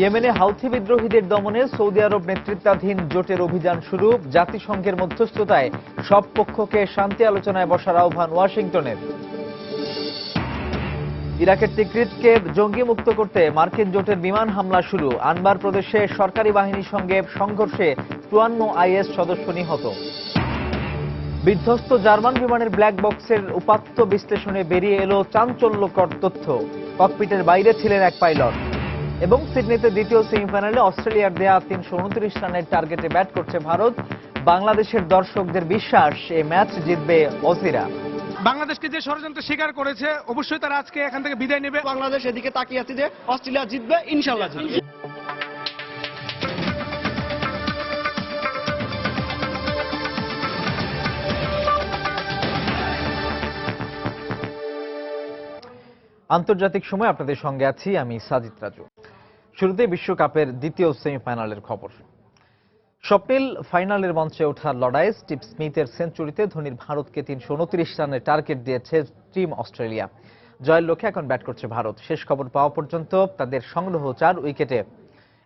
ইয়েমেনে হাউথি বিদ্রোহীদের দমনে সৌদি আরব নেতৃত্বাধীন জোটের অভিযান শুরু। জাতিসংঘের মধ্যস্থতায় সব পক্ষকে শান্তি আলোচনায় বসার আহ্বান ওয়াশিংটনের। ইরাকের তিকরিতকে জঙ্গি মুক্ত করতে মার্কিন জোটের বিমান হামলা শুরু। আনবার প্রদেশে সরকারি বাহিনীর সঙ্গে সংঘর্ষে চুয়ান্ন আইএস সদস্য নিহত। বিধ্বস্ত জার্মান বিমানের ব্ল্যাক বক্সের উপাত্ত বিশ্লেষণে বেরিয়ে এলো চাঞ্চল্যকর তথ্য। ককপিটের বাইরে ছিলেন এক পাইলট। এবং সিডনিতে দ্বিতীয় সেমিফাইনালে অস্ট্রেলিয়ার দেয়া তিনশো উনত্রিশ রানের টার্গেটে ব্যাট করছে ভারত। বাংলাদেশের দর্শকদের বিশ্বাস এ ম্যাচ জিতবে অসিরা বাংলাদেশকে যে ষড়যন্ত্র স্বীকার করেছে অবশ্যই তারা আজকে এখান থেকে বিদায় নেবে। বাংলাদেশ এদিকে তাকিয়ে আছে যে অস্ট্রেলিয়া জিতবে ইনশাল্লাহ জিতবে। আন্তর্জাতিক সময় আপনাদের সঙ্গে আছি আমি সাজিদ রাজু। শুরুতে বিশ্বকাপের দ্বিতীয় সেমিফাইনালের খবর। স্বপ্নিল ফাইনালের মঞ্চে ওঠার লড়াইয়ে স্টিভ স্মিথের সেঞ্চুরিতে ধোনির ভারতকে তিনশো উনত্রিশ রানের টার্গেট দিয়েছে টিম অস্ট্রেলিয়া। জয়ের লক্ষ্যে এখন ব্যাট করছে ভারত। শেষ খবর পাওয়া পর্যন্ত তাদের সংগ্রহ চার উইকেটে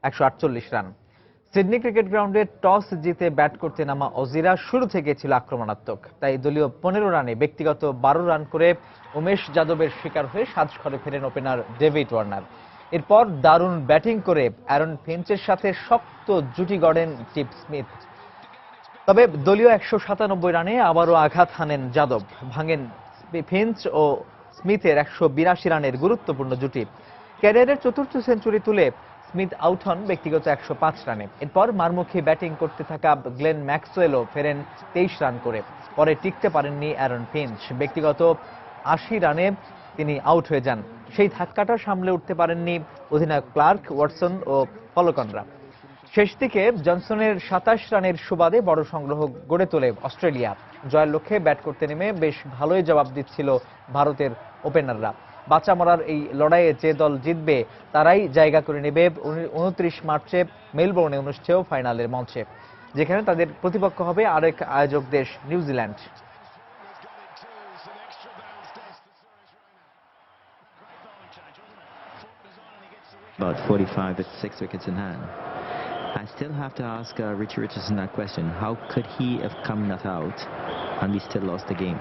একশো আটচল্লিশ রান। সিডনি ক্রিকেট গ্রাউন্ডে টস জিতে ব্যাট করতে নামা অজিরা শুরু থেকে ছিল আক্রমণাত্মক। তাই দলীয় পনেরো রানে ব্যক্তিগত বারো রান করে উমেশ যাদবের শিকার হয়ে সাজঘরে ফেরেন ওপেনার ডেভিড ওয়ার্নার। এরপর দারুণ ব্যাটিং করে অ্যারন ফিঞ্চের সাথে শক্ত জুটি গড়েন টিপ স্মিথ। তবে দলীয় একশো সাতানব্বই রানে আবারও আঘাত হানেন যাদব। ভাঙেন ফিঞ্চ ও স্মিথের একশো বিরাশি রানের গুরুত্বপূর্ণ জুটি। ক্যারিয়ারের চতুর্থ সেঞ্চুরি তুলে স্মিথ আউট হন ব্যক্তিগত একশো পাঁচ রানে। এরপর মারমুখী ব্যাটিং করতে থাকা গ্লেন ম্যাক্সওয়েলও ফেরেন তেইশ রান করে। পরে টিকতে পারেননি অ্যারন ফিঞ্চ। ব্যক্তিগত আশি রানে তিনি আউট হয়ে যান। সেই ধাক্কাটা সামলে উঠতে পারেননি অধিনায়ক ক্লার্ক, ওয়াটসন ও ফলকনরা। শেষ দিকে জনসনের সাতাশ রানের সুবাদে বড় সংগ্রহ গড়ে তোলে অস্ট্রেলিয়া। জয়ের লক্ষ্যে ব্যাট করতে নেমে বেশ ভালোই জবাব দিচ্ছিল ভারতের ওপেনাররা। বাঁচা মরার এই লড়াইয়ে যে দল জিতবে, তারাই জায়গা করে নেবে উনত্রিশ মার্চে মেলবোর্নে অনুষ্ঠেয় ফাইনালের মঞ্চে, যেখানে তাদের প্রতিপক্ষ হবে আরেক আয়োজক দেশ New Zealand. About 45 with six wickets in hand. I still have to ask uh, Richie Richardson that question. How could he have come not out and we still lost the game?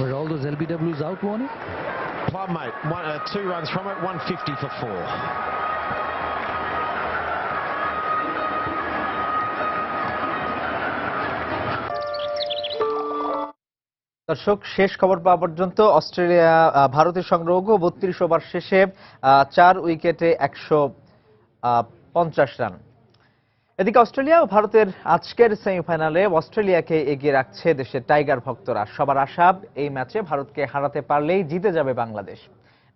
Were all those LBWs out, Warner? Plum, mate. One, uh, two runs from it, 150 for four. দর্শক, শেষ খবর পাওয়া পর্যন্ত Australia ভারতের সংগ্রহ বত্রিশ over শেষে চার উইকেটে একশো পঞ্চাশ রান। এদিকে অস্ট্রেলিয়া ও ভারতের আজকের সেমিফাইনালে অস্ট্রেলিয়াকে এগিয়ে রাখছে দেশের টাইগার ভক্তরা। সবার আশা, এই ম্যাচে ভারতকে হারাতে পারলেই জিতে যাবে বাংলাদেশ।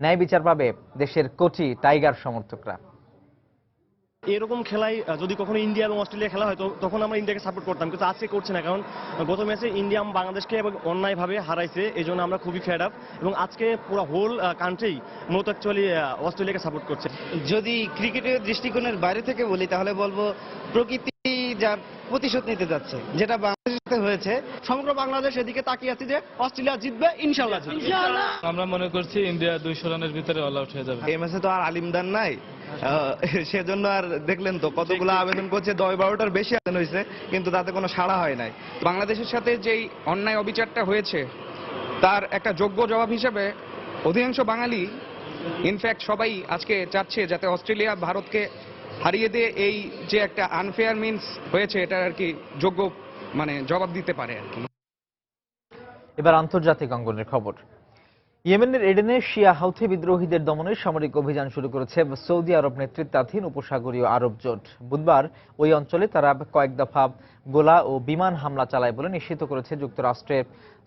ন্যায় বিচার পাবে দেশের কোটি টাইগার সমর্থকরা। এরকম খেলায় যদি কখনো ইন্ডিয়া এবং অস্ট্রেলিয়া খেলা হয় তখন আমরা ইন্ডিয়াকে সাপোর্ট করতাম। কিন্তু আজকে করছে না কারণ গত ম্যাচে ইন্ডিয়া বাংলাদেশকে এবং অন্যায়ভাবে হারাইছে এই জন্য আমরা খুবই ফেড আপ এবং আজকে পুরো হোল কান্ট্রি মূলত অ্যাকচুয়ালি অস্ট্রেলিয়াকে সাপোর্ট করছে। যদি ক্রিকেটের দৃষ্টিকোণের বাইরে থেকে বলি তাহলে বলব প্রকৃতি যার প্রতিশোধ নিতে যাচ্ছে যেটা বাংলাদেশে হয়েছে। সমগ্র বাংলাদেশ এদিকে তাকিয়ে আছে যে অস্ট্রেলিয়া জিতবে ইনশাল্লাহ আমরা মনে করছি ইন্ডিয়া দুইশো রানের ভিতরে অল আউট হয়ে যাবে। এই ম্যাচে তো আর আলিমদার নাই। সেজন্য আর দেখলেন তো কতগুলো আবেদন করছে দশ বারোটার বেশি আবেদন হয়েছে কিন্তু তাতে কোনো সাড়া হয় নাই। বাংলাদেশের সাথে যেই অন্যায় অবিচারটা হয়েছে তার একটা যোগ্য জবাব হিসেবে অধিকাংশ বাঙালি ইনফ্যাক্ট সবাই আজকে চাচ্ছে যাতে অস্ট্রেলিয়া ভারতকে হারিয়ে দিয়ে এই যে একটা আনফেয়ার মিনস হয়েছে এটা আর কি যোগ্য মানে জবাব দিতে পারে আর কি। এবার আন্তর্জাতিক অঙ্গনের খবর। ইয়েমেনের এডেনে শিয়া হাউথি বিদ্রোহীদের দমনে সামরিক অভিযান শুরু করেছে সৌদি আরব নেতৃত্বাধীন উপসাগরীয় আরব জোট। বুধবার ওই অঞ্চলে তারা কয়েক দফা গোলা ও বিমান হামলা চালায় বলে নিশ্চিত করেছে যুক্তরাষ্ট্রের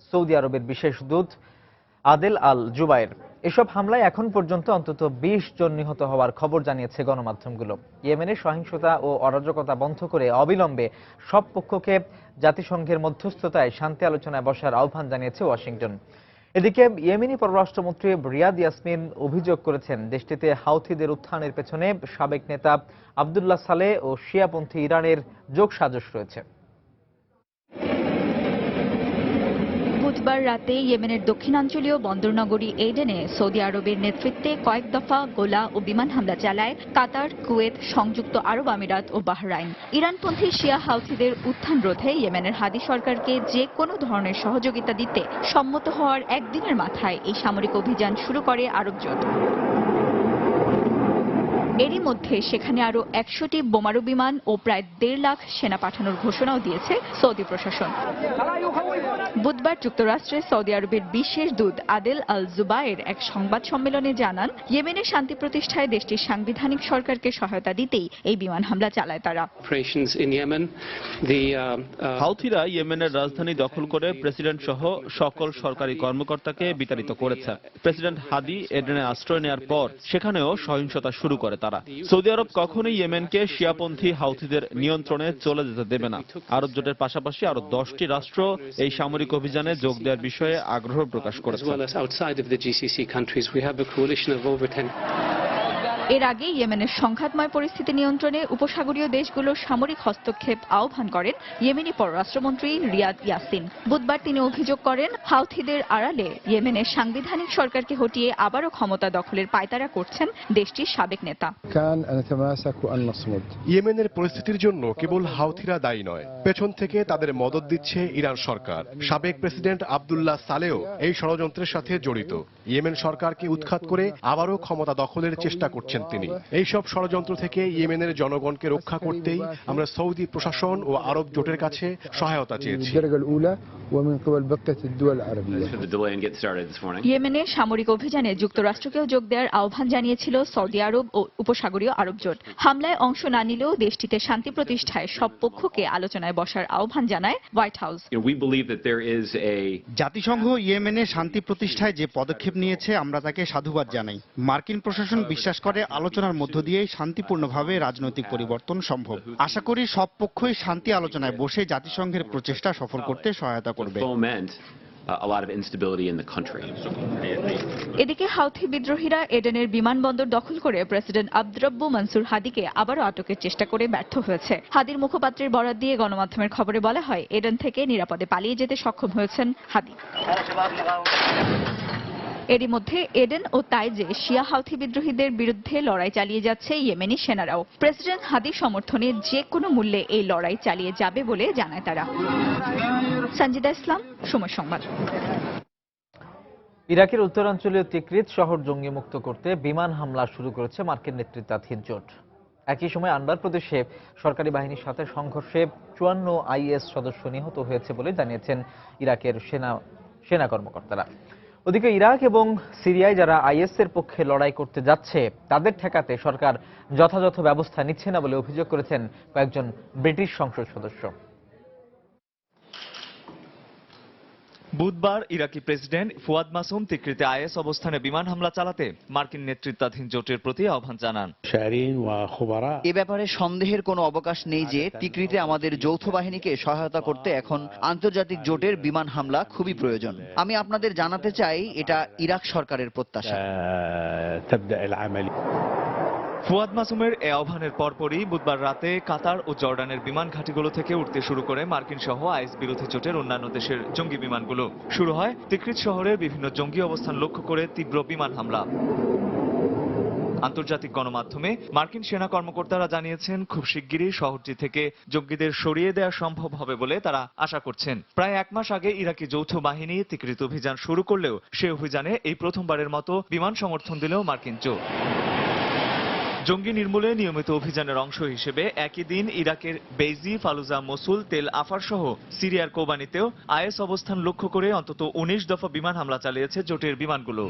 সৌদি আরবের বিশেষ দূত আদেল আল জুবাইর। এসব হামলায় এখন পর্যন্ত অন্তত বিশ জন নিহত হওয়ার খবর জানিয়েছে গণমাধ্যমগুলো। ইয়েমেনের সহিংসতা ও অরাজকতা বন্ধ করে অবিলম্বে সব পক্ষকে জাতিসংঘের মধ্যস্থতায় শান্তি আলোচনায় বসার আহ্বান জানিয়েছে ওয়াশিংটন। এদিকে ইয়েমিনি পররাষ্ট্রমন্ত্রী রিয়াদ ইয়াসমিন অভিযোগ করেছেন, দেশটিতে হাউথিদের উত্থানের পেছনে সাবেক নেতা আবদুল্লাহ সালে ও শিয়াপন্থী ইরানের যোগসাজশ রয়েছে। বুধবার রাতে ইয়েমেনের দক্ষিণাঞ্চলীয় বন্দরনগরী এডেনে সৌদি আরবের নেতৃত্বে কয়েক দফা গোলা ও বিমান হামলা চালায় কাতার, কুয়েত, সংযুক্ত আরব আমিরাত ও বাহরাইন। ইরানপন্থী শিয়া হাউথিদের উত্থান রোধে ইয়েমেনের হাদি সরকারকে যে কোনো ধরনের সহযোগিতা দিতে সম্মত হওয়ার একদিনের মাথায় এই সামরিক অভিযান শুরু করে আরব জোট। এরই মধ্যে সেখানে আরও একশোটি বোমারু বিমান ও প্রায় দেড় লাখ সেনা পাঠানোর ঘোষণাও দিয়েছে সৌদি প্রশাসন। বুধবার যুক্তরাষ্ট্রে সৌদি আরবের বিশেষ দূত আদেল আল জুবায়ের এক সংবাদ সম্মেলনে জানান ইয়েমেনের শান্তি প্রতিষ্ঠায় দেশটির সাংবিধানিক সরকারকে সহায়তা দিতেই এই বিমান হামলা চালায় তারা। Uh, uh, হাউথিরা ইয়েমেনের রাজধানী দখল করে প্রেসিডেন্ট সহ সকল সরকারি কর্মকর্তাকে বিতাড়িত করেছে। প্রেসিডেন্ট হাদি এডেনে আশ্রয় নেওয়ার পর সেখানেও সহিংসতা শুরু করে তারা। সৌদি আরব কখনোই ইয়েমেনকে শিয়াপন্থী হাউথিদের নিয়ন্ত্রণে চলে যেতে দেবে না। আরব জোটের পাশাপাশি আরও দশটি রাষ্ট্র এই সামরিক অভিযানে যোগ দেওয়ার বিষয়ে আগ্রহ প্রকাশ করেছে। এর আগে ইয়েমেনের সংঘাতময় পরিস্থিতি নিয়ন্ত্রণে উপসাগরীয় দেশগুলোর সামরিক হস্তক্ষেপ আহ্বান করেন ইয়েমেনি পররাষ্ট্রমন্ত্রী রিয়াদ ইয়াসিন। বুধবার তিনি অভিযোগ করেন হাউথিদের আড়ালে ইয়েমেনের সাংবিধানিক সরকারকে হটিয়ে আবারও ক্ষমতা দখলের পায়তারা করছেন দেশটির সাবেক নেতা। ইয়েমেনের পরিস্থিতির জন্য কেবল হাউথিরা দায়ী নয় পেছন থেকে তাদের মদত দিচ্ছে ইরান সরকার। সাবেক প্রেসিডেন্ট আবদুল্লাহ সালেও এই ষড়যন্ত্রের সাথে জড়িত। ইয়েমেন সরকারকে উৎখাত করে আবারও ক্ষমতা দখলের চেষ্টা করছেন তিনি। এইসব ষড়যন্ত্র থেকে ইয়েমেনের জনগণকে রক্ষা করতেই আমরা সৌদি প্রশাসন ও আরব জোটের কাছে সহায়তা চেয়েছি। ইয়েমেনের সামরিক অভিযানে যুক্তরাষ্ট্রকেও যোগ দেওয়ার আহ্বান জানিয়েছিল সৌদি আরব ও উপসাগরীয় আরব জোট। হামলায় অংশ না নিলেও দেশটিতে শান্তি প্রতিষ্ঠায় সব পক্ষকে আলোচনায় বসার আহ্বান জানায় হোয়াইট হাউস। জাতিসংঘ ইয়েমেনে শান্তি প্রতিষ্ঠায় যে পদক্ষেপ নিয়েছে আমরা তাকে সাধুবাদ জানাই। মার্কিন প্রশাসন বিশ্বাস করে আলোচনার মধ্য দিয়েই শান্তিপূর্ণভাবে রাজনৈতিক পরিবর্তন সম্ভব। আশা করি সব পক্ষই শান্তি আলোচনায় বসে জাতিসংঘের প্রচেষ্টা সফল করতে সহায়তা করবে। এদিকে হাউথি বিদ্রোহীরা এডেনের বিমানবন্দর দখল করে প্রেসিডেন্ট আব্দুরাব্বু মনসুর হাদিকে আবারও আটকের চেষ্টা করে ব্যর্থ হয়েছে। হাদির মুখপাত্রের বরাত দিয়ে গণমাধ্যমের খবরে বলা হয় এডেন থেকে নিরাপদে পালিয়ে যেতে সক্ষম হয়েছেন হাদি। এরই মধ্যে এডেন ও তাইজে শিয়া হাউথি বিদ্রোহীদের বিরুদ্ধে লড়াই চালিয়ে যাচ্ছে ইয়েমেনি সেনারাও। প্রেসিডেন্ট হাদি সমর্থনে যে কোনো মূল্যে এই লড়াই চালিয়ে যাবে বলে জানায় তারা। সঞ্জিদা ইসলাম, সময় সংবাদ। ইরাকের উত্তরাঞ্চলীয় তিকরিত শহর জঙ্গি মুক্ত করতে বিমান হামলা শুরু করেছে মার্কিন নেতৃত্বাধীন জোট। একই সময় আনবার প্রদেশে সরকারি বাহিনীর সাথে সংঘর্ষে চুয়ান্ন আইএস সদস্য নিহত হয়েছে বলে জানিয়েছেন ইরাকের সেনা সেনা কর্মকর্তারা। ওদিকে ইরাক এবং সিরিয়ায় যারা আইএসের পক্ষে লড়াই করতে যাচ্ছে, তাদের ঠেকাতে সরকার যথাযথ ব্যবস্থা নিচ্ছে না বলে অভিযোগ করেছেন কয়েকজন ব্রিটিশ সংসদ সদস্য। বুধবার ইরাকি প্রেসিডেন্ট ফুয়াদ মাসুম তিকরিতে আইএস অবস্থানে বিমান হামলা চালাতে মার্কিন নেতৃত্বাধীন জোটের প্রতি আহ্বান জানান। এ ব্যাপারে সন্দেহের কোনো অবকাশ নেই যে তিকরিতে আমাদের যৌথ বাহিনীকে সহায়তা করতে এখন আন্তর্জাতিক জোটের বিমান হামলা খুবই প্রয়োজন। আমি আপনাদের জানাতে চাই এটা ইরাক সরকারের প্রত্যাশা। ফুয়াদ মাসুমের এ আহ্বানের পরপরই বুধবার রাতে কাতার ও জর্ডানের বিমান ঘাঁটিগুলো থেকে উঠতে শুরু করে মার্কিন সহ আইএস বিরোধী জোটের অন্যান্য দেশের জঙ্গি বিমানগুলো। শুরু হয় তিকরিত শহরের বিভিন্ন জঙ্গি অবস্থান লক্ষ্য করে তীব্র বিমান হামলা। আন্তর্জাতিক গণমাধ্যমে মার্কিন সেনা কর্মকর্তারা জানিয়েছেন, খুব শিগগিরই শহরটি থেকে জঙ্গিদের সরিয়ে দেওয়া সম্ভব হবে বলে তারা আশা করছেন। প্রায় এক মাস আগে ইরাকি যৌথ বাহিনী তিকৃত অভিযান শুরু করলেও সে অভিযানে এই প্রথমবারের মতো বিমান সমর্থন দিলেও মার্কিন জোট। জঙ্গি নির্মূলে নিয়মিত অভিযানের অংশ হিসেবে একই দিন ইরাকের বেজি ফালুজা, মসুল, তেল আফার সহ সিরিয়ার কোবানিতেও আইএস অবস্থান লক্ষ্য করে অন্তত উনিশ দফা বিমান হামলা চালিয়েছে জোটের বিমানগুলো।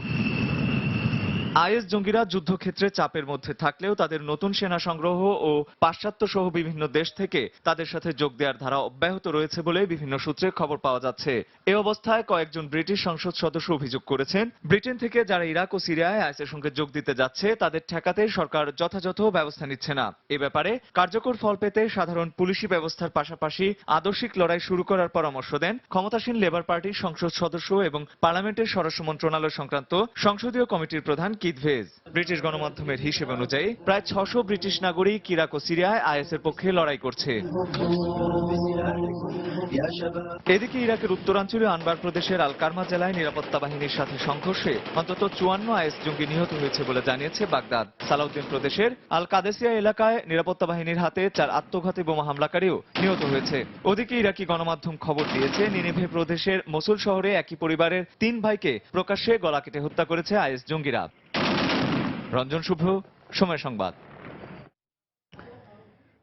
আইএস জঙ্গিরা যুদ্ধক্ষেত্রে চাপের মধ্যে থাকলেও তাদের নতুন সেনা সংগ্রহ ও পাশ্চাত্য সহ বিভিন্ন দেশ থেকে তাদের সাথে যোগ দেওয়ার ধারা অব্যাহত রয়েছে বলে বিভিন্ন সূত্রে খবর পাওয়া যাচ্ছে। এ অবস্থায় কয়েকজন ব্রিটিশ সংসদ সদস্য অভিযোগ করেছেন, ব্রিটেন থেকে যারা ইরাক ও সিরিয়ায় আইএসের সঙ্গে যোগ দিতে যাচ্ছে, তাদের ঠেকাতে সরকার যথাযথ ব্যবস্থা নিচ্ছে না। এ ব্যাপারে কার্যকর ফল পেতে সাধারণ পুলিশি ব্যবস্থার পাশাপাশি আদর্শিক লড়াই শুরু করার পরামর্শ দেন ক্ষমতাসীন লেবার পার্টির সংসদ সদস্য এবং পার্লামেন্টের স্বরাষ্ট্র মন্ত্রণালয় সংক্রান্ত সংসদীয় কমিটির প্রধান কিথ ভেজ। ব্রিটিশ গণমাধ্যমের হিসেব অনুযায়ী, প্রায় ছশো ব্রিটিশ নাগরিক ইরাক ও সিরিয়ায় আইএস এর পক্ষে লড়াই করছে। এদিকে ইরাকের উত্তরাঞ্চলীয় আনবার প্রদেশের আল কারমা জেলায় নিরাপত্তা বাহিনীর সাথে সংঘর্ষে অন্তত চুয়ান্ন আইএস জঙ্গি নিহত হয়েছে বলে জানিয়েছে বাগদাদ। সালাউদ্দিন প্রদেশের আল কাদেসিয়া এলাকায় নিরাপত্তা বাহিনীর হাতে চার আত্মঘাতী বোমা হামলাকারীও নিহত হয়েছে। ওদিকে ইরাকি গণমাধ্যম খবর দিয়েছে, নিনিভে প্রদেশের মসুল শহরে একই পরিবারের তিন ভাইকে প্রকাশ্যে গলা কেটে হত্যা করেছে আইএস জঙ্গিরা। রঞ্জন শুভ্র সময় সংবাদ।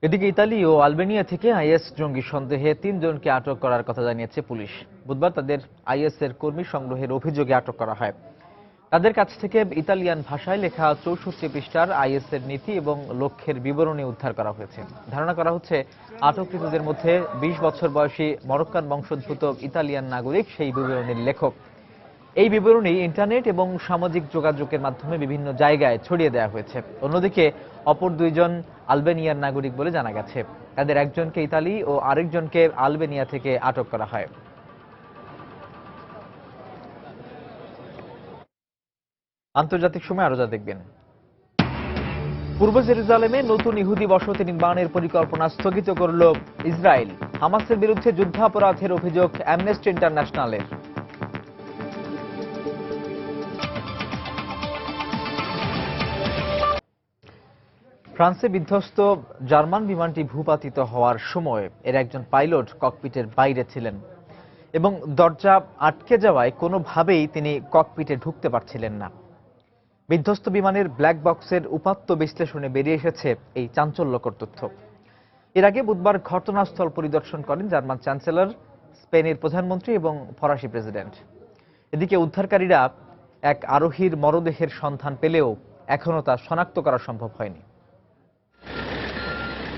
এদিকে ইতালি ও আলবেনিয়া থেকে আইএস জঙ্গি সন্দেহে তিনজনকে আটক করার কথা জানিয়েছে পুলিশ। বুধবার তাদের আইএস এর কর্মী সংগ্রহের অভিযোগে আটক করা হয়। তাদের কাছ থেকে ইতালিয়ান ভাষায় লেখা চৌষট্টি পৃষ্ঠার আইএস এর নীতি এবং লক্ষ্যের বিবরণী উদ্ধার করা হয়েছে। ধারণা করা হচ্ছে, আটককৃতদের মধ্যে বিশ বছর বয়সী মরক্কান বংশোদ্ভূত ইতালিয়ান নাগরিক সেই বিবরণীর লেখক। এই বিবরণী ইন্টারনেট এবং সামাজিক যোগাযোগের মাধ্যমে বিভিন্ন জায়গায় ছড়িয়ে দেওয়া হয়েছে। অন্যদিকে, অপর দুইজন আলবেনিয়ার নাগরিক বলে জানা গেছে। তাদের একজনকে ইতালি ও আরেকজনকে আলবেনিয়া থেকে আটক করা হয়। আন্তর্জাতিক সময় আরও যা দেখবেন। পূর্ব জেরুজালেমে নতুন ইহুদি বসতি নির্মাণের পরিকল্পনা স্থগিত করল ইসরায়েল। হামাসের বিরুদ্ধে যুদ্ধাপরাধের অভিযোগ অ্যামনেস্টি ইন্টারন্যাশনালের ফ্রান্সে বিধ্বস্ত জার্মান বিমানটি ভূপাতিত হওয়ার সময় এর একজন পাইলট ককপিটের বাইরে ছিলেন এবং দরজা আটকে যাওয়ায় কোনোভাবেই তিনি ককপিটে ঢুকতে পারছিলেন না। বিধ্বস্ত বিমানের ব্ল্যাক বক্সের উপাত্ত বিশ্লেষণে বেরিয়ে এসেছে এই চাঞ্চল্যকর তথ্য। এর আগে বুধবার ঘটনাস্থল পরিদর্শন করেন জার্মান চ্যান্সেলর, স্পেনের প্রধানমন্ত্রী এবং ফরাসি প্রেসিডেন্ট। এদিকে উদ্ধারকারীরা এক আরোহীর মরদেহের সন্ধান পেলেও এখনও তা শনাক্ত করা সম্ভব হয়নি।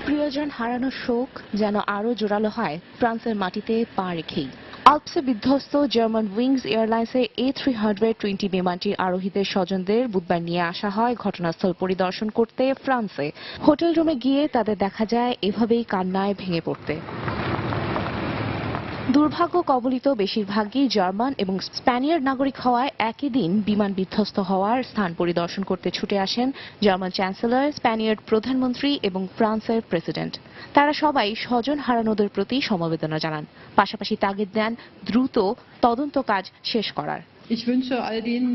প্রিয়জন হারানোর শোক যেন আরও জোরালো হয়, ফ্রান্সের মাটিতে পা রেখেই। আলপসে বিধ্বস্ত জার্মান উইংস এয়ারলাইন্সের এ থ্রি হান্ড্রেড টোয়েন্টি বিমানটির আরোহীদের স্বজনদের বুধবার নিয়ে আসা হয় ঘটনাস্থল পরিদর্শন করতে ফ্রান্সে। হোটেল রুমে গিয়ে তাদের দেখা যায়, এভাবেই কান্নায় ভেঙে পড়তে। দুর্ভাগ্য কবলিত বেশিরভাগই জার্মান এবং স্প্যানিয়ার নাগরিক হওয়ায় একই দিন বিমান বিধ্বস্ত হওয়ার স্থান পরিদর্শন করতে ছুটে আসেন জার্মান চ্যান্সেলর, স্প্যানিয়ার প্রধানমন্ত্রী এবং ফ্রান্সের প্রেসিডেন্ট। তারা সবাই স্বজন হারানোদের প্রতি সমবেদনা জানান। পাশাপাশি তাগিদ দেন দ্রুত তদন্ত কাজ শেষ করার।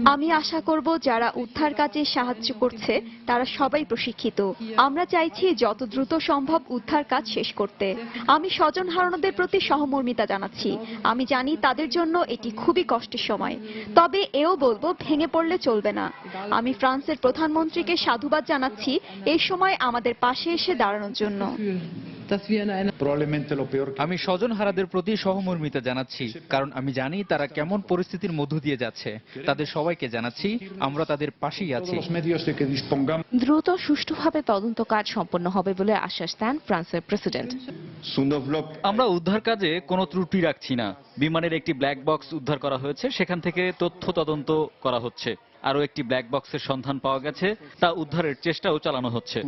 আমি আশা করব যারা উদ্ধার কাজে সাহায্য করছে, তারা সবাই প্রশিক্ষিত। আমরা চাইছি যত দ্রুত সম্ভব উদ্ধার কাজ শেষ করতে। আমি স্বজন হারানোদের প্রতি সহমর্মিতা জানাচ্ছি। আমি জানি তাদের জন্য এটি খুবই কষ্টের সময়। তবে এও বলব, ভেঙে পড়লে চলবে না। আমি ফ্রান্সের প্রধানমন্ত্রীকে সাধুবাদ জানাচ্ছি, এই সময় আমাদের পাশে এসে দাঁড়ানোর জন্য। আমি স্বজন হারাদের প্রতি সহমর্মিতা জানাচ্ছি কারণ আমি জানি তারা কেমন পরিস্থিতির মধ্য দিয়ে যাচ্ছে। তাদের সবাইকে জানাচ্ছি আমরা তাদের পাশেই আছি। দ্রুত সুষ্ঠুভাবে তদন্ত কাজ সম্পন্ন হবে বলে আশ্বাস দেন ফ্রান্সের প্রেসিডেন্ট। আমরা উদ্ধার কাজে কোনো ত্রুটি রাখছি না। বিমানের একটি ব্ল্যাক বক্স উদ্ধার করা হয়েছে সেখান থেকে তথ্য তদন্ত করা হচ্ছে। আরও একটি ব্ল্যাক বক্সের সন্ধান পাওয়া গেছে তা উদ্ধারের চেষ্টাও চালানো হচ্ছে।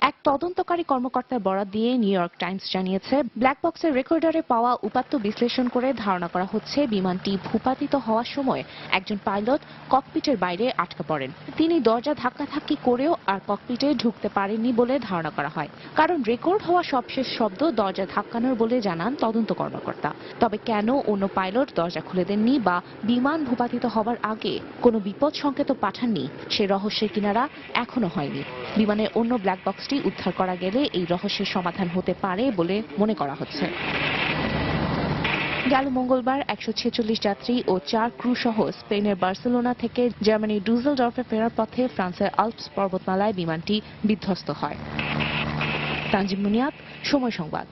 এক তদন্তকারী কর্মকর্তার বরাত দিয়ে নিউ ইয়র্ক টাইমস জানিয়েছে ব্ল্যাক বক্সের রেকর্ডারে পাওয়া উপাত্ত বিশ্লেষণ করে ধারণা করা হচ্ছে বিমানটি ভূপাতিত হওয়ার সময় একজন পাইলট ককপিটের বাইরে আটকা পড়েন। তিনি দরজা ধাক্কাধাক্কি করেও আর ককপিটে ঢুকতে পারেননি বলে ধারণা করা হয়। কারণ রেকর্ড হওয়া সবশেষ শব্দ দরজা ধাক্কানোর বলে জানান তদন্ত কর্মকর্তা। তবে কেন অন্য পাইলট দরজা খুলে দেননি বা বিমান ভূপাতিত হবার আগে কোনো বিপদ সংকেত পাঠাননি। সে রহস্যের কিনারা এখনও হয়নি। বিমানের অন্য ব্ল্যাক বক্সটি উদ্ধার করা গেলে এই রহস্যের সমাধান হতে পারে বলে মনে করা হচ্ছে। গেল মঙ্গলবার একশো ছেচল্লিশ যাত্রী ও চার ক্রু সহ স্পেনের বার্সেলোনা থেকে জার্মানির ডুজেলডর্ফে ফেরার পথে ফ্রান্সের আলপস পর্বতমালায় বিমানটি বিধ্বস্ত হয়। সময় সংবাদ।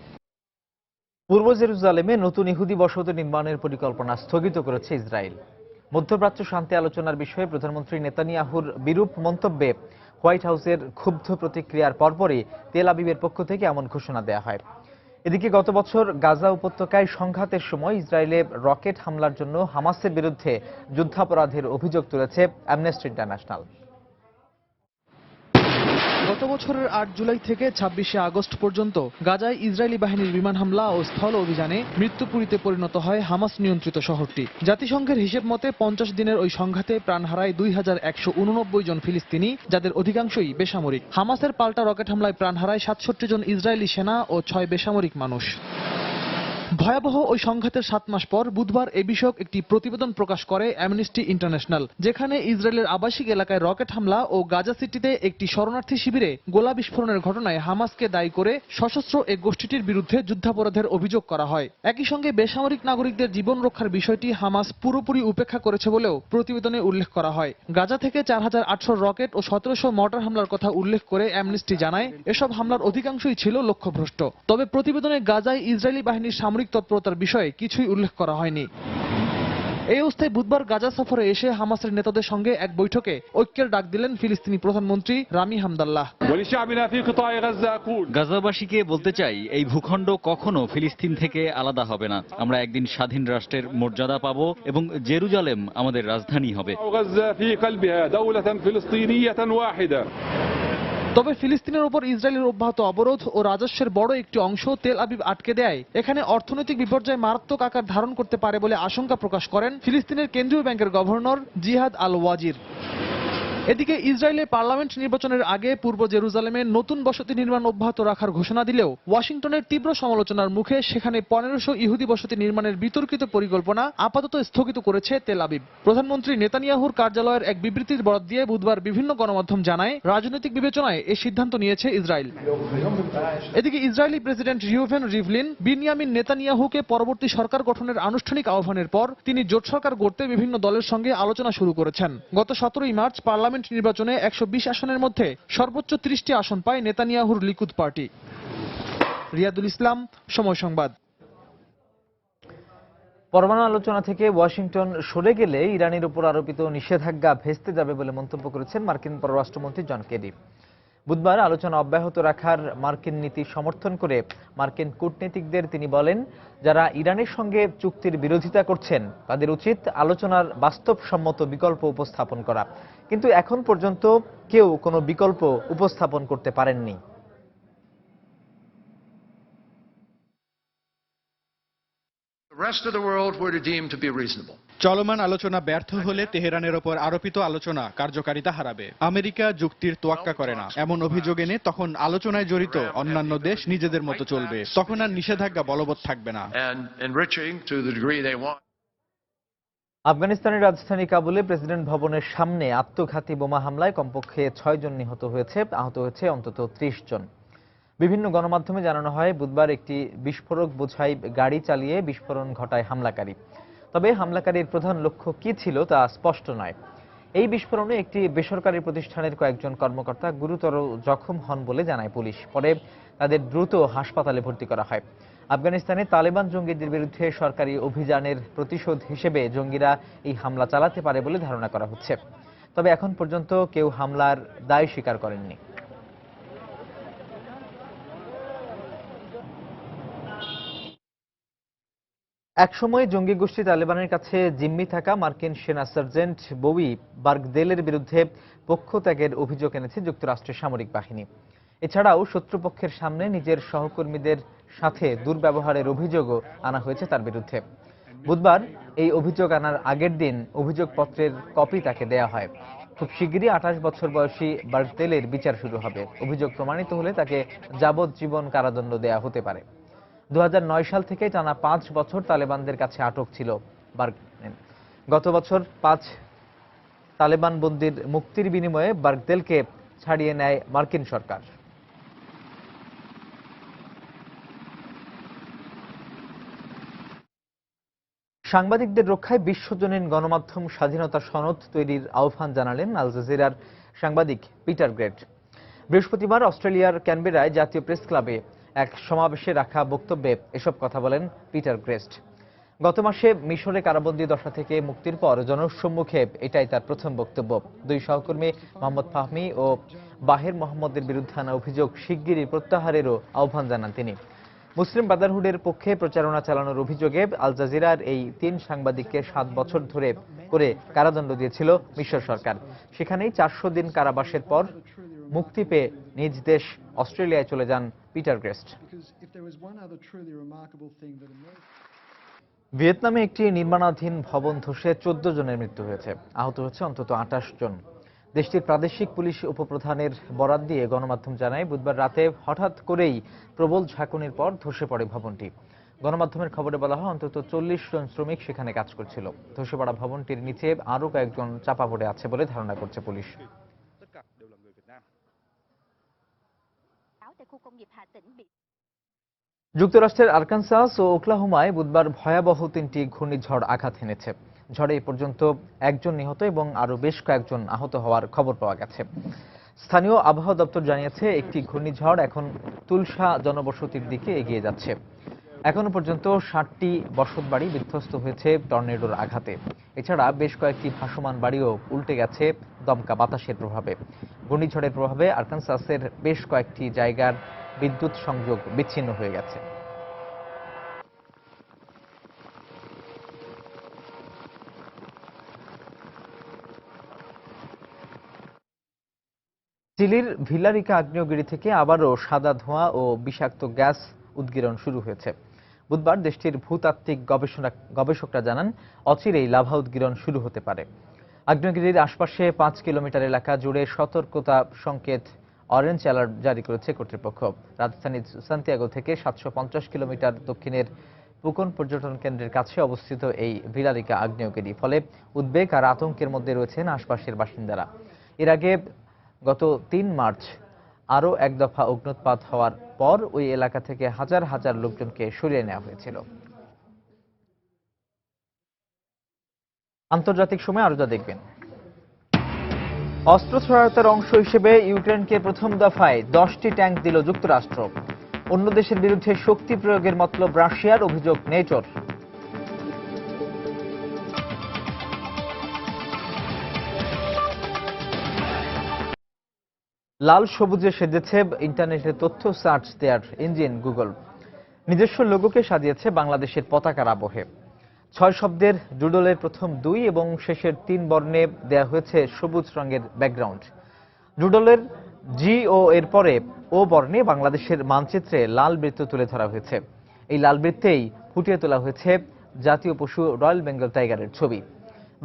পূর্ব জেরুজালেমে নতুন ইহুদি বসতি নির্মাণের পরিকল্পনা স্থগিত করেছে ইসরায়েল। মধ্যপ্রাচ্য শান্তি আলোচনার বিষয়ে প্রধানমন্ত্রী নেতানিয়াহুর বিরূপ মন্তব্যে হোয়াইট হাউসের ক্ষুব্ধ প্রতিক্রিয়ার পরপরই তেল আবিবের পক্ষ থেকে এমন ঘোষণা দেয়া হয়। এদিকে গত বছর গাজা উপত্যকায় সংঘাতের সময় ইসরায়েলে রকেট হামলার জন্য হামাসের বিরুদ্ধে যুদ্ধাপরাধের অভিযোগ তুলেছে অ্যামনেস্টি ইন্টারন্যাশনাল। গত বছরের আট জুলাই থেকে ছাব্বিশে আগস্ট পর্যন্ত গাজায় ইসরায়েলি বাহিনীর বিমান হামলা ও স্থল অভিযানে মৃত্যুপুরীতে পরিণত হয় হামাস নিয়ন্ত্রিত শহরটি। জাতিসংঘের হিসেব মতে পঞ্চাশ দিনের ওই সংঘাতে প্রাণ হারায় দুই হাজার একশো উননব্বই জন ফিলিস্তিনি, যাদের অধিকাংশই বেসামরিক। হামাসের পাল্টা রকেট হামলায় প্রাণ হারায় সাতষট্টি জন ইসরায়েলি সেনা ও ছয় বেসামরিক মানুষ। ভয়াবহ ওই সংঘাতের সাত মাস পর বুধবার এ বিষয়ক একটি প্রতিবেদন প্রকাশ করে অ্যামনেস্টি ইন্টারন্যাশনাল যেখানে ইসরায়েলের আবাসিক এলাকায় রকেট হামলা ও গাজা সিটিতে একটি শরণার্থী শিবিরে গোলা বিস্ফোরণের ঘটনায় হামাসকে দায়ী করে সশস্ত্র এই গোষ্ঠীটির বিরুদ্ধে যুদ্ধাপরাধের অভিযোগ করা হয়। একই সঙ্গে বেসামরিক নাগরিকদের জীবন রক্ষার বিষয়টি হামাস পুরোপুরি উপেক্ষা করেছে বলেও প্রতিবেদনে উল্লেখ করা হয়। গাজা থেকে চার হাজার আটশো রকেট ও সতেরোশো মর্টার হামলার কথা উল্লেখ করে অ্যামনেস্টি জানায়, এসব হামলার অধিকাংশই ছিল লক্ষ্যভ্রষ্ট। তবে প্রতিবেদনে গাজায় ইসরায়েলি বাহিনীর সামরিক তৎপরতার বিষয়ে কিছুই উল্লেখ করা হয়নি। এই অবস্থায় বুধবার গাজা সফরে এসে হামাসের নেতাদের সঙ্গে এক বৈঠকে ঐক্যের ডাক দিলেন ফিলিস্তিনি প্রধানমন্ত্রী রামি হামদাল্লাহ। গাজাবাসীকে বলতে চাই এই ভূখণ্ড কখনো ফিলিস্তিন থেকে আলাদা হবে না। আমরা একদিন স্বাধীন রাষ্ট্রের মর্যাদা পাব এবং জেরুজালেম আমাদের রাজধানী হবে। তবে ফিলিস্তিনের উপর ইসরায়েলের অব্যাহত অবরোধ ও রাজস্বের বড় একটি অংশ তেল আবিব আটকে দেয়। এখানে অর্থনৈতিক বিপর্যয় মারাত্মক আকার ধারণ করতে পারে বলে আশঙ্কা প্রকাশ করেন ফিলিস্তিনের কেন্দ্রীয় ব্যাংকের গভর্নর জিহাদ আল ওয়াজির এদিকে ইসরায়েলে পার্লামেন্ট নির্বাচনের আগে পূর্ব জেরুজালেমে নতুন বসতি নির্মাণ অব্যাহত রাখার ঘোষণা দিলেও ওয়াশিংটনের তীব্র সমালোচনার মুখে সেখানে পনেরোশো ইহুদি বসতি নির্মাণের বিতর্কিত পরিকল্পনা আপাতত স্থগিত করেছে তেল আবিব। প্রধানমন্ত্রী নেতানিয়াহুর কার্যালয়ের এক বিবৃতির বরাদ দিয়ে বুধবার বিভিন্ন গণমাধ্যম জানায়, রাজনৈতিক বিবেচনায় এই সিদ্ধান্ত নিয়েছে ইসরায়েল। এদিকে Israeli president Reuven Rivlin Binyamin নেতানিয়াহুকে পরবর্তী সরকার গঠনের আনুষ্ঠানিক আহ্বানের পর তিনি জোট সরকার গড়তে বিভিন্ন দলের সঙ্গে আলোচনা শুরু করেছেন। গত সতেরোই মার্চ পার্লামেন্ট নির্বাচনে একশো বিশ আসনের মধ্যে সর্বোচ্চ ত্রিশটি আসন পায় নেতানিয়াহুর লিকুদ পার্টি। রিয়াদুল ইসলাম, সময় সংবাদ। পরমাণু আলোচনা থেকে ওয়াশিংটন সরে গেলে ইরানের উপর আরোপিত নিষেধাজ্ঞা ভেস্তে যাবে বলে মন্তব্য করেছেন মার্কিন পররাষ্ট্রমন্ত্রী জন কেরি। বুধবার আলোচনা অব্যাহত রাখার মার্কিন নীতি সমর্থন করে মার্কিন কূটনীতিকদের তিনি বলেন, যারা ইরানের সঙ্গে চুক্তির বিরোধিতা করছেন, তাদের উচিত আলোচনার বাস্তবসম্মত বিকল্প উপস্থাপন করা। কিন্তু এখন পর্যন্ত কেউ কোনো বিকল্প উপস্থাপন করতে পারেননি. চলমান আলোচনা ব্যর্থ হলে তেহরানের ওপর আরোপিত আলোচনা কার্যকারিতা হারাবে। আমেরিকা যুক্তির তোয়াক্কা করে না। এমন অভিযোগ এনে তখন আলোচনায় জড়িত অন্যান্য দেশ নিজেদের মতো চলবে। তখন আর নিষেধাজ্ঞা বলবৎ থাকবে না। আফগানিস্তানের রাজধানী কাবুলে প্রেসিডেন্ট ভবনের সামনে আত্মঘাতী বোমা হামলায় কমপক্ষে ছয় জন নিহত হয়েছে, আহত হয়েছে অন্তত ত্রিশ জন। বিভিন্ন গণমাধ্যমে জানানো হয়, বুধবার একটি বিস্ফোরক বোঝাই গাড়ি চালিয়ে বিস্ফোরণ ঘটায় হামলাকারী। তবে হামলাকারীর প্রধান লক্ষ্য কি ছিল তা স্পষ্ট নয়। এই বিস্ফোরণে একটি বেসরকারি প্রতিষ্ঠানের কয়েকজন কর্মকর্তা গুরুতর জখম হন বলে জানায় পুলিশ। পরে তাদের দ্রুত হাসপাতালে ভর্তি করা হয়। আফগানিস্তানে তালেবান জঙ্গিদের বিরুদ্ধে সরকারি অভিযানের প্রতিশোধ হিসেবে জঙ্গিরা এই হামলা চালাতে পারে বলে ধারণা করা হচ্ছে। তবে এখন পর্যন্ত কেউ হামলার দায় স্বীকার করেননি। একসময় জঙ্গি গোষ্ঠী তালেবানের কাছে জিম্মি থাকা মার্কিন সেনা সার্জেন্ট বউই বার্গদেলের বিরুদ্ধে পক্ষ ত্যাগের অভিযোগ এনেছে যুক্তরাষ্ট্রের সামরিক বাহিনী। এছাড়াও শত্রুপক্ষের সামনে নিজের সহকর্মীদের সাথে দুর্ব্যবহারের অভিযোগও আনা হয়েছে তার বিরুদ্ধে। বুধবার এই অভিযোগ আনার আগের দিন অভিযোগপত্রের কপি তাকে দেয়া হয়। খুব শিগগিরই আঠাশ বছর বয়সী বার্গদেলের বিচার শুরু হবে। অভিযোগ প্রমাণিত হলে তাকে যাবজ্জীবন কারাদণ্ড দেয়া হতে পারে। দু হাজার নয় সাল থেকে টানা পাঁচ বছর তালেবানদের কাছে আটক ছিল গত বছর পাঁচ তালেবান বন্দির মুক্তির বিনিময়ে বার্গদেলকে ছাড়িয়ে নেয় মার্কিন সরকার। সাংবাদিকদের রক্ষায় বিশ্বজনীন গণমাধ্যম স্বাধীনতা সনদ তৈরির আহ্বান জানালেন আল জাজিরার সাংবাদিক পিটার গ্রেট। বৃহস্পতিবার অস্ট্রেলিয়ার ক্যানবেরায় জাতীয় প্রেস ক্লাবে এক সমাবেশে রাখা বক্তব্যে এসব কথা বলেন পিটার গ্রেস্ট। গত মাসে মিশরে কারাবন্দী দশা থেকে মুক্তির পর জনসম্মুখে এটাই তার প্রথম বক্তব্য। দুই সহকর্মী মোহাম্মদ ফাহমি ও বাহের মোহাম্মদের বিরুদ্ধে আনা অভিযোগ শিগগিরই প্রত্যাহারেরও আহ্বান জানান তিনি। মুসলিম ব্রাদারহুডের পক্ষে প্রচারণা চালানোর অভিযোগে আল জাজিরার এই তিন সাংবাদিককে সাত বছর ধরে করে কারাদণ্ড দিয়েছিল মিশর সরকার। সেখানেই চারশো দিন কারাবাসের পর মুক্তি পেয়ে নিজ দেশ অস্ট্রেলিয়ায় চলে যান পিটার গ্রেস্ট। ভিয়েতনামে একটি নির্মাণাধীন ভবন ধসে চোদ্দ জনের মৃত্যু হয়েছে। আহত হচ্ছে অন্তত আটাশ জন। দেশটির প্রাদেশিক পুলিশ উপপ্রধানের বরাত দিয়ে গণমাধ্যম জানায়, বুধবার রাতে হঠাৎ করেই প্রবল ঝাঁকুনির পর ধসে পড়ে ভবনটি। গণমাধ্যমের খবরে বলা হয়, অন্তত চল্লিশ জন শ্রমিক সেখানে কাজ করছিল। ধসে পড়া ভবনটির নিচে আরও কয়েকজন চাপা পড়ে আছে বলে ধারণা করছে পুলিশ। যুক্তরাষ্ট্রের আরকানসাস ও ওকলাহোমায় বুধবার ভয়াবহ তিনটি ঘূর্ণিঝড় আঘাত হেনেছে ঝড়ে পর্যন্ত একজন নিহত এবং আরও বেশ কয়েকজন আহত হওয়ার খবর পাওয়া গেছে। স্থানীয় আবহাওয়া দপ্তর জানিয়েছে, একটি ঘূর্ণিঝড় এখন তুলসা জনবসতির দিকে এগিয়ে যাচ্ছে। এখনও পর্যন্ত ষাটটি বসত বাড়ি বিধ্বস্ত হয়েছে টর্নেডোর আঘাতে। এছাড়া বেশ কয়েকটি ভাসমান বাড়িও উল্টে গেছে দমকা বাতাসের প্রভাবে। ঘূর্ণিঝড়ের প্রভাবে আরকানসাসের বেশ কয়েকটি জায়গার বিদ্যুৎ সংযোগ বিচ্ছিন্ন হয়ে গেছে। চিলির ভিলারিকা আগ্নেয়গিরি থেকে আবারও সাদা ধোঁয়া ও বিষাক্ত গ্যাস উদ্গীরণ শুরু হয়েছে। বুধবার দেশটির ভূতাত্ত্বিক গবেষণা গবেষকরা জানান, অচিরেই লাভা উদ্গীরণ শুরু হতে পারে। আগ্নেয়গিরির আশপাশে পাঁচ কিলোমিটার এলাকা জুড়ে সতর্কতা সংকেত অরেঞ্জ অ্যালার্ট জারি করেছে কর্তৃপক্ষ। রাজধানী সান্তিয়াগো থেকে সাতশো পঞ্চাশ কিলোমিটার দক্ষিণের পুকন পর্যটন কেন্দ্রের কাছে অবস্থিত এই ভিলারিকা আগ্নেয়গিরি। ফলে উদ্বেগ আর আতঙ্কের মধ্যে রয়েছেন আশপাশের বাসিন্দারা। এর আগে গত তিন মার্চ আরও এক দফা অগ্নুৎপাত হওয়ার পর ওই এলাকা থেকে হাজার হাজার লোকজনকে সরিয়ে নেওয়া হয়েছিল। আন্তর্জাতিক সময় আরও যা দেখবেন। অস্ত্র সহায়তার অংশ হিসেবে ইউক্রেনকে প্রথম দফায় দশটি ট্যাঙ্ক দিল যুক্তরাষ্ট্র। অন্য দেশের বিরুদ্ধে শক্তি প্রয়োগের মতলব রাশিয়ার অভিযোগ নেটোর লাল সবুজে সেজেছে ইন্টারনেটে তথ্য, সার্চ দেয়ার ইঞ্জিন গুগল। নিজস্ব লোগোকে সাজিয়েছে বাংলাদেশের পতাকার আবহে। ছয় শব্দের ডুডলের প্রথম দুই এবং শেষের তিন বর্ণে দেয়া হয়েছে সবুজ রঙের ব্যাকগ্রাউন্ড। ডুডলের জি ও এর পরে ও বর্ণে বাংলাদেশের মানচিত্রে লাল বৃত্ত তুলে ধরা হয়েছে। এই লাল বৃত্তেই ফুটিয়ে তোলা হয়েছে জাতীয় পশু রয়্যাল বেঙ্গল টাইগারের ছবি।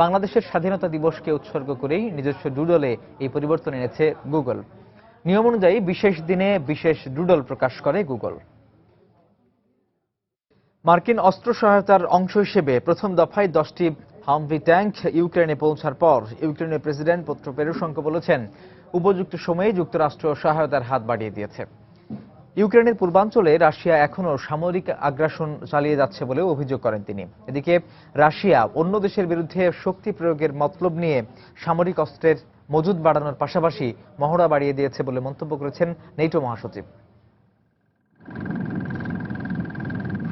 বাংলাদেশের স্বাধীনতা দিবসকে উৎসর্গ করেই নিজস্ব ডুডলে এই পরিবর্তন এনেছে গুগল। নিয়ম অনুযায়ী বিশেষ দিনে বিশেষ ডুডল প্রকাশ করে গুগল। মার্কিন অস্ত্র সহায়তার অংশ হিসেবে প্রথম দফায় দশটি হামভি ট্যাঙ্ক ইউক্রেনে পৌঁছার পর ইউক্রেনের প্রেসিডেন্ট পত্র পেরুশঙ্কো বলেছেন, উপযুক্ত সময়ে যুক্তরাষ্ট্র সহায়তার হাত বাড়িয়ে দিয়েছে। ইউক্রেনের পূর্বাঞ্চলে রাশিয়া এখনও সামরিক আগ্রাসন চালিয়ে যাচ্ছে বলেও অভিযোগ করেন তিনি। এদিকে রাশিয়া অন্য দেশের বিরুদ্ধে শক্তি প্রয়োগের মতলব নিয়ে সামরিক অস্ত্রের মজুদ বাড়ানোর পাশাপাশি মহড়া বাড়িয়ে দিয়েছে বলে মন্তব্য করেছেন নেটো মহাসচিব।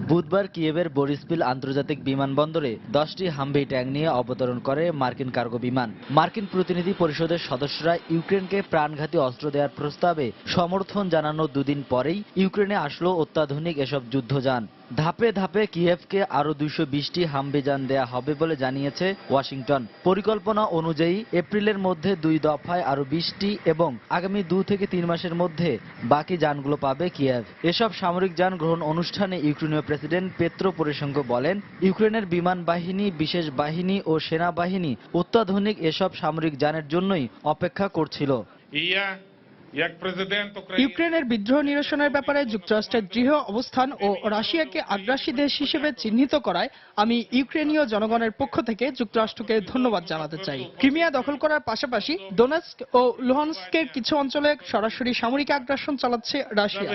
বুধবার কিয়েভের বরিসপিল আন্তর্জাতিক বিমানবন্দরে দশটি হামভি ট্যাঙ্ক নিয়ে অবতরণ করে মার্কিন কার্গো বিমান। মার্কিন প্রতিনিধি পরিষদের সদস্যরা ইউক্রেনকে প্রাণঘাতী অস্ত্র দেওয়ার প্রস্তাবে সমর্থন জানানো দুদিন পরেই ইউক্রেনে আসলো অত্যাধুনিক এসব যুদ্ধযান। ধাপে ধাপে কিয়েভকে আরও দুইশো বিশটি হামভি যান দেয়া হবে বলে জানিয়েছে ওয়াশিংটন। পরিকল্পনা অনুযায়ী এপ্রিলের মধ্যে দুই দফায় আরও বিশটি এবং আগামী দু থেকে তিন মাসের মধ্যে বাকি যানগুলো পাবে কিয়েভ। এসব সামরিক যান গ্রহণ অনুষ্ঠানে ইউক্রেনীয় প্রেসিডেন্ট পেত্রো পরিসংখ্য বলেন, ইউক্রেনের বিমান বাহিনী, বিশেষ বাহিনী ও সেনাবাহিনী অত্যাধুনিক এসব সামরিক যানের জন্যই অপেক্ষা করছিল। ইউক্রেনের বিদ্রোহ নিরসনের ব্যাপারে যুক্তরাষ্ট্রের দৃঢ় অবস্থান ও রাশিয়াকে আগ্রাসী দেশ হিসেবে চিহ্নিত করায় আমি ইউক্রেনীয় জনগণের পক্ষ থেকে যুক্তরাষ্ট্রকে ধন্যবাদ জানাতে চাই। ক্রিমিয়া দখল করার পাশাপাশি ডোনেস্ক ও লুহানস্কের কিছু অঞ্চলে সরাসরি সামরিক আগ্রাসন চালাচ্ছে রাশিয়া।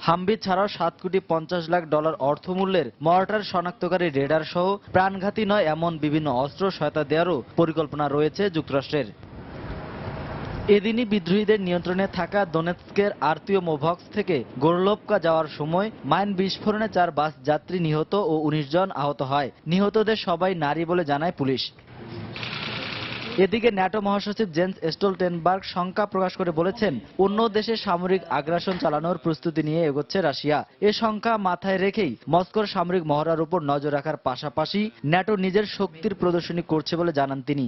হাম্বি ছাড়াও সাত কোটি পঞ্চাশ লাখ ডলার অর্থমূল্যের মর্টার শনাক্তকারী রেডার সহ প্রাণঘাতী নয় এমন বিভিন্ন অস্ত্র সহায়তা দেওয়ারও পরিকল্পনা রয়েছে যুক্তরাষ্ট্রের। এদিনই বিদ্রোহীদের নিয়ন্ত্রণে থাকা দোনেৎস্কের আরতীয় মোভক্স থেকে গোরলোপকা যাওয়ার সময় মাইন বিস্ফোরণে চার বাস যাত্রী নিহত ও উনিশ জন আহত হয়। নিহতদের সবাই নারী বলে জানায় পুলিশ। এদিকে ন্যাটো মহাসচিব জেন্স স্টোলটেনবার্গ শঙ্কা প্রকাশ করে বলেছেন অন্য দেশে সামরিক আগ্রাসন চালানোর প্রস্তুতি নিয়ে এগোচ্ছে রাশিয়া। এ শঙ্কা মাথায় রেখেই মস্কোর সামরিক মহড়ার উপর নজর রাখার পাশাপাশি ন্যাটো নিজের শক্তির প্রদর্শনী করছে বলে জানান তিনি.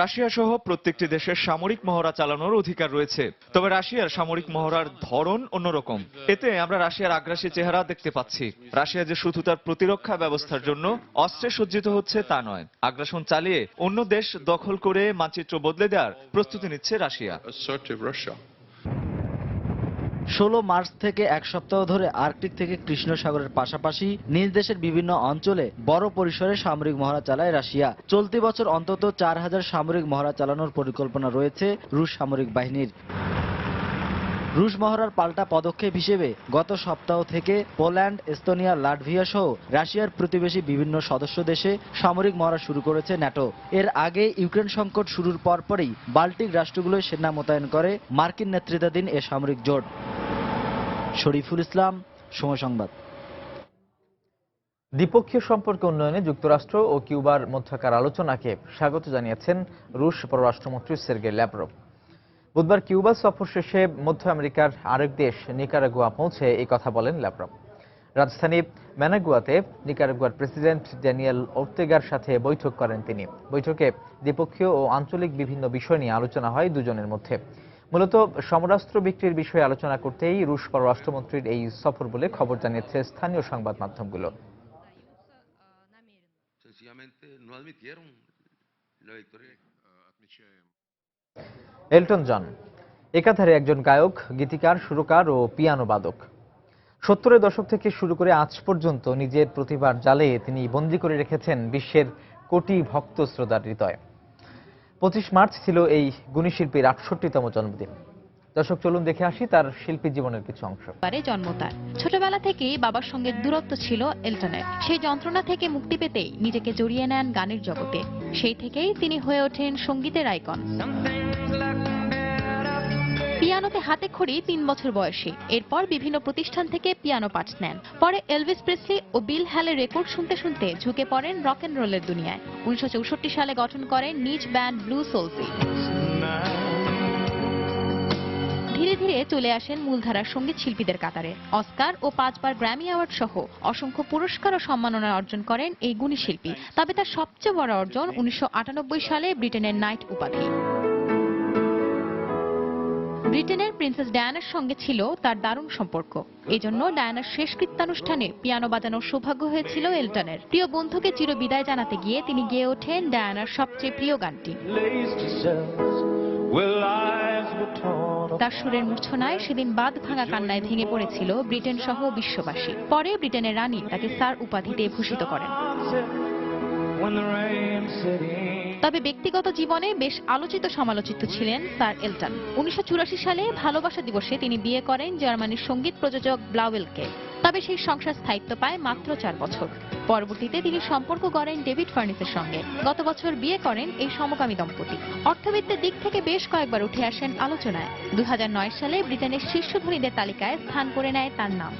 রাশিয়া সহ প্রত্যেকটি দেশের সামরিক মহড়া চালানোর অধিকার রয়েছে তবে রাশিয়ার সামরিক মহড়ার ধরন অন্যরকম। এতে আমরা রাশিয়ার আগ্রাসী চেহারা দেখতে পাচ্ছি। রাশিয়া যে শুধু তার প্রতিরক্ষা ব্যবস্থার জন্য অস্ত্রে সজ্জিত হচ্ছে তা নয় আগ্রাসন চালিয়ে অন্য দেশ দখল করে মানচিত্র বদলে দেওয়ার প্রস্তুতি নিচ্ছে রাশিয়া। ষোলো মার্চ থেকে এক সপ্তাহ ধরে আর্কটিক থেকে কৃষ্ণ সাগরের পাশাপাশি নিজ দেশের বিভিন্ন অঞ্চলে বড় পরিসরে সামরিক মহড়া চালায় রাশিয়া। চলতি বছর অন্তত চার হাজার সামরিক মহড়া চালানোর পরিকল্পনা রয়েছে রুশ সামরিক বাহিনীর। রুশ মহড়ার পাল্টা পদক্ষেপ হিসেবে গত সপ্তাহ থেকে পোল্যান্ড, এস্তোনিয়া, লাটভিয়া সহ রাশিয়ার প্রতিবেশী বিভিন্ন সদস্য দেশে সামরিক মহড়া শুরু করেছে ন্যাটো। এর আগে ইউক্রেন সংকট শুরুর পরপরই বাল্টিক রাষ্ট্রগুলোয় সেনা মোতায়েন করে মার্কিন নেতৃত্বাধীন এ সামরিক জোট। শরীফুল ইসলাম, সময় সংবাদ। দ্বিপক্ষীয় সম্পর্ক উন্নয়নে যুক্তরাষ্ট্র ও কিউবার মধ্যকার আলোচনাকে স্বাগত জানিয়েছেন রুশ পররাষ্ট্রমন্ত্রী সের্গে ল্যাভরভ। বুধবার কিউবা সফর শেষে মধ্য আমেরিকার আরেক দেশ নিকারাগুয়া পৌঁছে এই কথা বলেন ল্যাভরভ রাজধানী ম্যানাগুয়াতে নিকারাগুয়ার প্রেসিডেন্ট ড্যানিয়েল ওর্তেগার সাথে বৈঠক করেন তিনি। বৈঠকে দ্বিপক্ষীয় ও আঞ্চলিক বিভিন্ন বিষয় নিয়ে আলোচনা হয় দুজনের মধ্যে। মূলত সমরাস্ত্র বিক্রির বিষয়ে আলোচনা করতেই রুশ পররাষ্ট্রমন্ত্রীর এই সফর বলে খবর জানিয়েছে স্থানীয় সংবাদ মাধ্যমগুলো. এলটন জন, একাধারে একজন গায়ক, গীতিকার, সুরকার ও পিয়ানো বাদক। সত্তরের দশক থেকে শুরু করে আজ পর্যন্ত নিজের প্রতিভার জালে তিনি বন্দী করে রেখেছেন বিশ্বের কোটি ভক্ত শ্রোতার হৃদয়। পঁচিশ মার্চ ছিল এই গুণী শিল্পীর আটষট্টিতম জন্মদিন। দর্শক, চলুন দেখে আসি তার শিল্পী জীবনের কিছু অংশ। পারে জন্ম তার। ছোটবেলা থেকেই বাবার সঙ্গে দূরত্ব ছিল এলটনের। সেই যন্ত্রণা থেকে মুক্তি পেতেই নিজেকে জড়িয়ে নেন গানের জগতে। সেই থেকেই তিনি হয়ে ওঠেন সঙ্গীতের আইকন। পিয়ানোতে হাতে খড়ি তিন বছর বয়সে। এরপর বিভিন্ন প্রতিষ্ঠান থেকে পিয়ানো পাঠ নেন। পরে এলভিস প্রেসলি ও বিল হ্যালের রেকর্ড শুনতে শুনতে ঝুঁকে পড়েন রক অ্যান্ড রোলের দুনিয়ায়। উনিশশো সালে গঠন করেন নিজ ব্যান্ড ব্লু সোলসি। ধীরে ধীরে চলে আসেন মূলধারার সংগীত শিল্পীদের কাতারে। অস্কার ও পাঁচবার গ্র্যামি অ্যাওয়ার্ড সহ অসংখ্য পুরস্কার ও সম্মাননা অর্জন করেন এই গুণী শিল্পী। তবে তার সবচেয়ে বড় অর্জন উনিশশো আটানব্বই সালে ব্রিটেনের নাইট উপাধি। ব্রিটেনের প্রিন্সেস ডায়ানার সঙ্গে ছিল তার দারুণ সম্পর্ক। এজন্য ডায়ানার শেষকৃত্যানুষ্ঠানে পিয়ানো বাজানোর সৌভাগ্য হয়েছিল এলটনের। প্রিয় বন্ধুকে চির বিদায় জানাতে গিয়ে তিনি গেয়ে ওঠেন ডায়ানার সবচেয়ে প্রিয় গানটি। তার সুরের মূর্ছনায় সেদিন বাদ ভাঙা কান্নায় ভেঙে পড়েছিল ব্রিটেন সহ বিশ্ববাসী। পরে ব্রিটেনের রানী তাকে স্যার উপাধিতে ভূষিত করেন। তবে ব্যক্তিগত জীবনে বেশ আলোচিত সমালোচিত ছিলেন স্যার এলটন। উনিশশো চুরাশি সালে ভালোবাসা দিবসে তিনি বিয়ে করেন জার্মানির সংগীত প্রযোজক ব্লাউয়েলকে। তবে সেই সংসার স্থায়িত্ব পায় মাত্র চার বছর। পরবর্তীতে তিনি সম্পর্ক গড়েন ডেভিড ফার্নিসের সঙ্গে। গত বছর বিয়ে করেন এই সমকামী দম্পতি। অর্থবিত্তের দিক থেকে বেশ কয়েকবার উঠে আসেন আলোচনায়। দু হাজার নয় সালে ব্রিটেনের শীর্ষ ধনীদের তালিকায় স্থান করে নেয় তার নাম।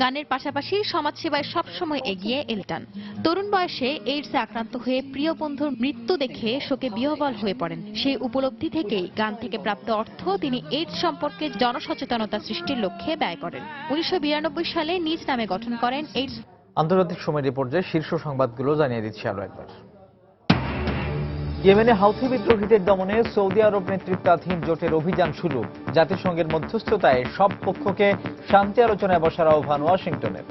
গানের পাশাপাশি সমাজসেবায় সবসময় এগিয়ে এলটন। তরুণ বয়সে এইডসে আক্রান্ত হয়ে প্রিয় বন্ধুর মৃত্যু দেখে শোকে বিহবল হয়ে পড়েন। সেই উপলব্ধি থেকেই গান থেকে প্রাপ্ত অর্থ তিনি এইডস সম্পর্কে জনসচেতনতা সৃষ্টির লক্ষ্যে ব্যয় করেন। উনিশশো বিরানব্বই সালে নিজ নামে গঠন করেন এইডস আন্তর্জাতিক সময় রিপোর্টে শীর্ষ সংবাদগুলো জানিয়ে দিচ্ছি আরও একবার। ইয়েমেনে হাউথি বিদ্রোহীদের দমনে সৌদি আরব নেতৃত্বাধীন জোটের অভিযান শুরু। জাতিসংঘের মধ্যস্থতায় সব পক্ষকে শান্তি আলোচনায় বসার আহ্বান ওয়াশিংটনের।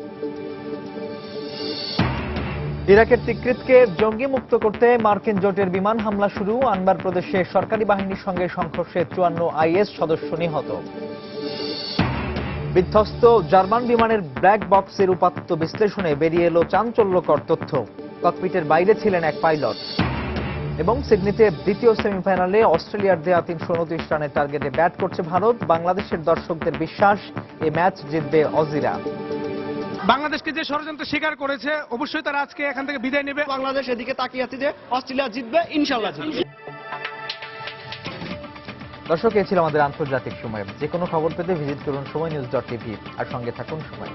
ইরাকের তিকৃতকে জঙ্গি মুক্ত করতে মার্কিন জোটের বিমান হামলা শুরু। আনবার প্রদেশে সরকারি বাহিনীর সঙ্গে সংঘর্ষে চুয়ান্ন আইএস সদস্য নিহত। বিধ্বস্ত জার্মান বিমানের ব্ল্যাক বক্সের উপাত্ত বিশ্লেষণে বেরিয়ে এলো চাঞ্চল্যকর তথ্য। ককপিটের বাইরে ছিলেন এক পাইলট। এবং সিডনিতে দ্বিতীয় সেমিফাইনালে অস্ট্রেলিয়ার দেয়া তিনশো উনত্রিশ রানের টার্গেটে ব্যাট করছে ভারত। বাংলাদেশের দর্শকদের বিশ্বাস এ ম্যাচ জিতবে অজিরা। বাংলাদেশকে যে ষড়যন্ত্র স্বীকার করেছে অবশ্যই তারা আজকে এখান থেকে বিদায় নেবে। বাংলাদেশ এদিকে তাকিয়ে আছে যে অস্ট্রেলিয়া জিতবে ইনশাল্লাহ জিতবে। দর্শক এ ছিল আমাদের আন্তর্জাতিক সময়। যে কোনো খবর পেতে ভিজিট করুন সময় নিউজ ডট টিভি। আর সঙ্গে থাকুন সময়।